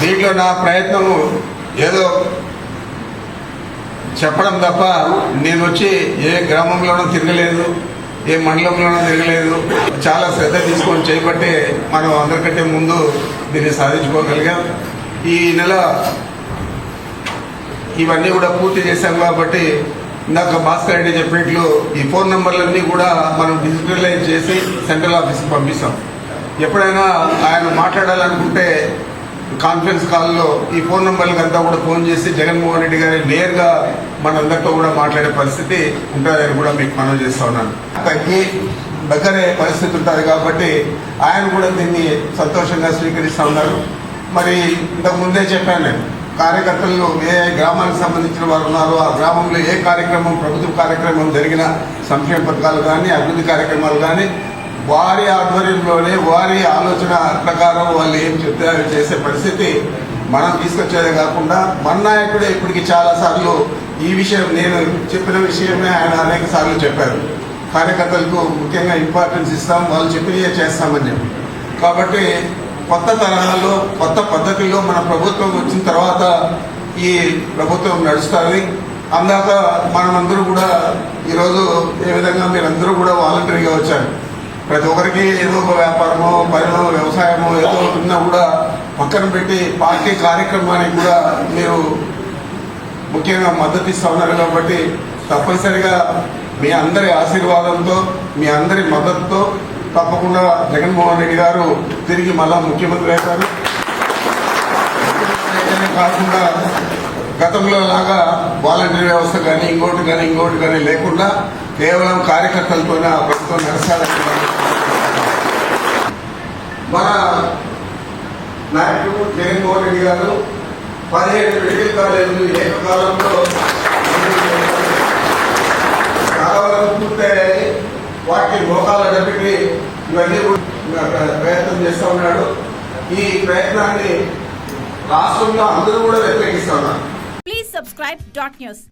దీంట్లో నా ప్రయత్నం ఏదో చెప్పడం తప్ప నేను వచ్చి ఏ గ్రామంలోనూ తిరగలేదు ఏ మండలంలోనూ తిరగలేదు. చాలా శ్రద్ధ తీసుకొని చేయబట్టే మనం అందరికంటే ముందు దీన్ని సాధించుకోగలిగాం. ఈ నెల ఇవన్నీ కూడా పూర్తి చేశాం కాబట్టి ఇందాక భాస్కర్ రెడ్డి చెప్పినట్లు ఈ ఫోన్ నెంబర్లన్నీ కూడా మనం డిజిటలైజ్ చేసి సెంట్రల్ ఆఫీస్కి పంపిస్తాం. ఎప్పుడైనా ఆయన మాట్లాడాలనుకుంటే కాన్ఫరెన్స్ కాల్లో ఈ ఫోన్ నెంబర్లకు అంతా కూడా ఫోన్ చేసి జగన్మోహన్ రెడ్డి గారి నేరుగా మనందరితో కూడా మాట్లాడే పరిస్థితి ఉంటుందని కూడా మీకు మనవి చేస్తా ఉన్నాను. తగ్గి దగ్గరే పరిస్థితి ఉంటుంది కాబట్టి ఆయన కూడా దీన్ని సంతోషంగా స్వీకరిస్తూ ఉన్నారు. మరి ఇంతకు ముందే చెప్పాను నేను కార్యకర్తలు ఏ గ్రామానికి సంబంధించిన వారు ఉన్నారో ఆ గ్రామంలో ఏ కార్యక్రమం ప్రభుత్వ కార్యక్రమం జరిగిన సంక్షేమ పథకాలు కానీ అభివృద్ధి కార్యక్రమాలు కానీ వారి ఆధ్వర్యంలోనే వారి ఆలోచన ప్రకారం వాళ్ళు ఏం చెప్తే అవి చేసే పరిస్థితి మనం తీసుకొచ్చేదే కాకుండా మన నాయకుడే ఇప్పటికి చాలా సార్లు ఈ విషయం నేను చెప్పిన విషయమే ఆయన అనేక సార్లు చెప్పారు. కార్యకర్తలకు ముఖ్యంగా ఇంపార్టెన్స్ ఇస్తాం వాళ్ళు చెప్పినవే చేస్తామని చెప్పి. కాబట్టి కొత్త తరహాలో కొత్త పద్ధతిలో మన ప్రభుత్వం వచ్చిన తర్వాత ఈ ప్రభుత్వం నడుస్తుంది. అందాక మనమందరూ కూడా ఈరోజు ఏ విధంగా మీరందరూ కూడా వాలంటరీగా వచ్చారు. ప్రతి ఒక్కరికి ఏదో ఒక వ్యాపారమో పనిలో వ్యవసాయమో ఏదో ఉన్నా కూడా పక్కన పెట్టి పార్టీ కార్యక్రమానికి కూడా మీరు ముఖ్యంగా మద్దతు ఇస్తా ఉన్నారు కాబట్టి తప్పనిసరిగా మీ అందరి ఆశీర్వాదంతో మీ అందరి మద్దతుతో తప్పకుండా జగన్మోహన్ రెడ్డి గారు తిరిగి మళ్ళా ముఖ్యమంత్రి అవుతారు. కాకుండా గతంలో లాగా వాలంటీర్ వ్యవస్థ కానీ ఇంకోటి కానీ ఇంకోటి కానీ లేకుండా కేవలం కార్యకర్తలతోనే ఆ ప్రభుత్వం నడసాలని మన నాయకుడు జగన్మోహన్ రెడ్డి గారు పదిహేడు మెడికల్ కాలేజీలు ఏకకాలంలో కావాలని పూర్తయ్యాయి. వాటికి మోకాల డబ్బికి ఇవన్నీ ప్రయత్నం చేస్తూ ఉన్నాడు. ఈ ప్రయత్నాన్ని రాష్ట్రంలో అందరూ కూడా వ్యతిరేకిస్తూ ఉన్నారు. Subscribe dot news.